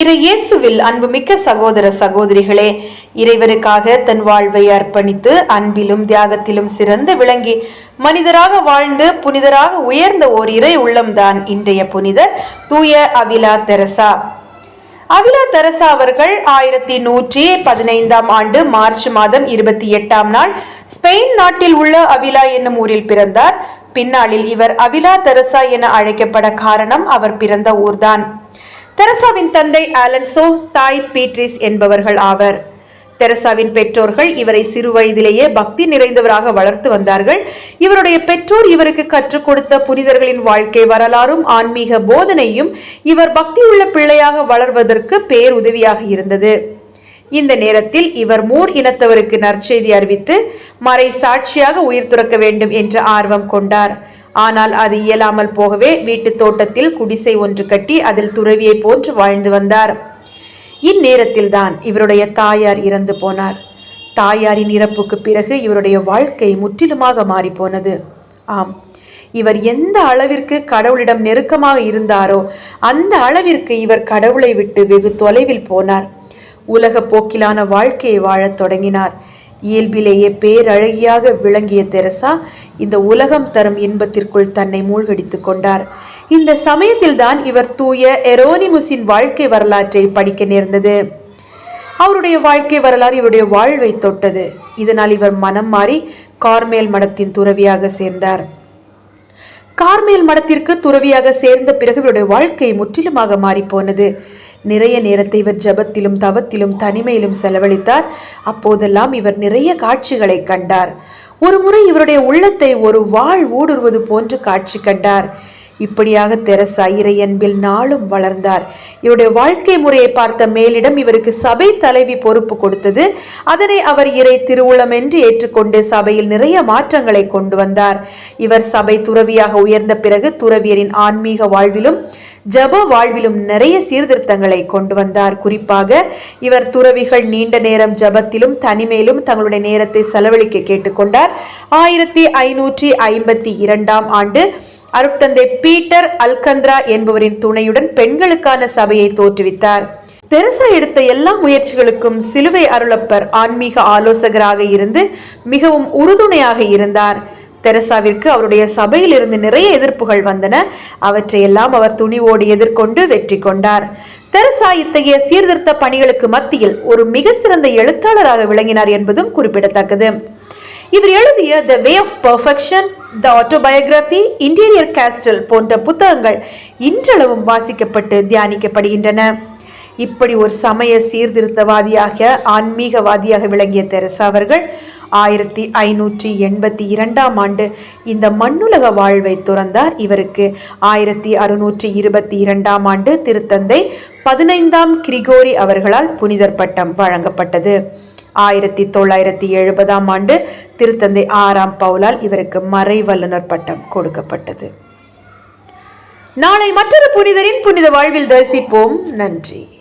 திரு இயேசுவில் அன்புமிக்க சகோதர சகோதரிகளே இறைவனுக்காக தன் வாழ்வை அர்ப்பணித்து அன்பிலும் தியாகத்திலும் சிறந்து விளங்கி மனிதராக வாழ்ந்து புனிதராக உயர்ந்த ஓர் இறை உள்ளம்தான் இன்றைய புனிதர் தூய அவிலா தெரசா. அவிலா தெரசா அவர்கள் ஆயிரத்தி நூற்றி பதினைந்தாம் ஆண்டு மார்ச் மாதம் இருபத்தி எட்டாம் நாள் ஸ்பெயின் நாட்டில் உள்ள அவிலா என்னும் ஊரில் பிறந்தார். பின்னாளில் இவர் அவிலா தெரசா என அழைக்கப்பட காரணம் அவர் பிறந்த ஊர்தான். தெரசாவின் தந்தை ஆலன்சோ தாய் பீட்ரிஸ் என்பவர்கள் ஆவர். தெரசாவின் பெற்றோர்கள் இவரை சிறு வயதிலேயே பக்தி நிறைந்தவராக வளர்த்து வந்தார்கள். இவருடைய பெற்றோர் இவருக்கு கற்றுக் கொடுத்த புனிதர்களின் வாழ்க்கை வரலாறும் ஆன்மீக போதனையும் இவர் பக்தியுள்ள பிள்ளையாக வளர்வதற்கு பேருதவியாக இருந்தது. இந்த நேரத்தில் இவர் மூர் இனத்தவருக்கு நற்செய்தி அறிவித்து மறை சாட்சியாக உயிர் துறக்க வேண்டும் என்ற ஆர்வம் கொண்டார். ஆனால் அது இயலாமல் போகவே வீட்டு தோட்டத்தில் குடிசை ஒன்று கட்டி அதில் துறவியை போன்று வாழ்ந்து வந்தார். இந்நேரத்தில்தான் இவருடைய தாயார் இறந்து போனார். தாயாரின் இறப்புக்கு பிறகு இவருடைய வாழ்க்கை முற்றிலுமாக மாறிப்போனது ஆம் இவர் எந்த அளவிற்கு கடவுளிடம் நெருக்கமாக இருந்தாரோ அந்த அளவிற்கு இவர் கடவுளை விட்டு வெகு தொலைவில் போனார். உலக போக்கிலான வாழ்க்கையை வாழத் தொடங்கினார். இயல்பிலேயே பேரழகியாக விளங்கிய தெரசா இந்த உலகம் தரும் இன்பத்திற்குள் தன்னை மூழ்கடித்துக் கொண்டார். இந்த சமயத்தில்தான் இவர் தூய எரோனிமுஸின் வாழ்க்கை வரலாற்றை படிக்க நேர்ந்தது. அவருடைய வாழ்க்கை வரலாறு இவருடைய வாழ்வை தொட்டது. இதனால் இவர் மனம் மாறி கார்மேல் மடத்தின் துறவியாக சேர்ந்தார். கார்மேல் மடத்திற்கு துறவியாக சேர்ந்த பிறகு இவருடைய வாழ்க்கை முற்றிலுமாக மாறிப்போனது நிறைய நேரத்தை இவர் ஜபத்திலும் தவத்திலும் தனிமையிலும் செலவழித்தார். அப்போதெல்லாம் இவர் நிறைய காட்சிகளை கண்டார். ஒரு முறை இவருடைய உள்ளத்தை ஒரு வாழ் ஊடுருவது போன்று காட்சி கண்டார். இப்படியாக தெரசா இறையன்பில் நாளும் வளர்ந்தார். இவருடைய வாழ்க்கை முறையை பார்த்த மேலிடம் இவருக்கு சபை தலைவி பொறுப்பு கொடுத்தது. அதனை அவர் இறை திருவுளம் என்று ஏற்றுக்கொண்டு சபையில் நிறைய மாற்றங்களை கொண்டு வந்தார். இவர் சபை துறவியாக உயர்ந்த பிறகு துறவியரின் ஆன்மீக வாழ்விலும் ஜப வாழ்விலும் நிறைய சீர்திருத்தங்களை கொண்டு வந்தார். குறிப்பாக இவர் துறவிகள் நீண்ட நேரம் ஜபத்திலும் தனிமையிலும் தங்களுடைய நேரத்தை செலவழிக்க கேட்டுக்கொண்டார். ஆயிரத்தி ஐநூற்றி ஐம்பத்தி இரண்டாம் ஆண்டு அருட்தந்தை பீட்டர் அல்கந்திரா என்பவரின் துணையுடன் பெண்களுக்கான சபையை தோற்றுவித்தார். தெரசா எடுத்த எல்லா முயற்சிகளுக்கும் சிலுவை அருளப்பர் ஆன்மீக ஆலோசகராக இருந்து மிகவும் உறுதுணையாக இருந்தார். தெரசாவிற்கு அவருடைய சபையில் இருந்து நிறைய எதிர்ப்புகள் வந்தன. அவற்றையெல்லாம் அவர் துணிவோடு எதிர்கொண்டு வெற்றி கொண்டார். தெரசா இத்தகைய சீர்திருத்த பணிகளுக்கு மத்தியில் ஒரு மிக சிறந்த எழுத்தாளராக விளங்கினார் என்பதும் குறிப்பிடத்தக்கது. இவர் எழுதிய the way of perfection the autobiography interior castle போன்ற புத்தகங்கள் இன்றளவும் வாசிக்கப்பட்டு தியானிக்கப்படுகின்றன. இப்படி ஒரு சமய சீர்திருத்தவாதியாக ஆன்மீகவாதியாக விளங்கிய தெரசா அவர்கள் ஆயிரத்தி ஐநூற்றி எண்பத்தி இரண்டாம் ஆண்டு இந்த மண்ணுலக வாழ்வை துறந்தார். இவருக்கு ஆயிரத்தி அறுநூற்றி இருபத்தி இரண்டாம் ஆண்டு திருத்தந்தை பதினைந்தாம் கிரிகோரி அவர்களால் புனிதர் பட்டம் வழங்கப்பட்டது. ஆயிரத்தி தொள்ளாயிரத்தி எழுபதாம் ஆண்டு திருத்தந்தை ஆறாம் பவுலால் இவருக்கு மறை வல்லுநர் பட்டம் கொடுக்கப்பட்டது. நாளை மற்றொரு புனிதரின் புனித வாழ்வில் தரிசிப்போம். நன்றி.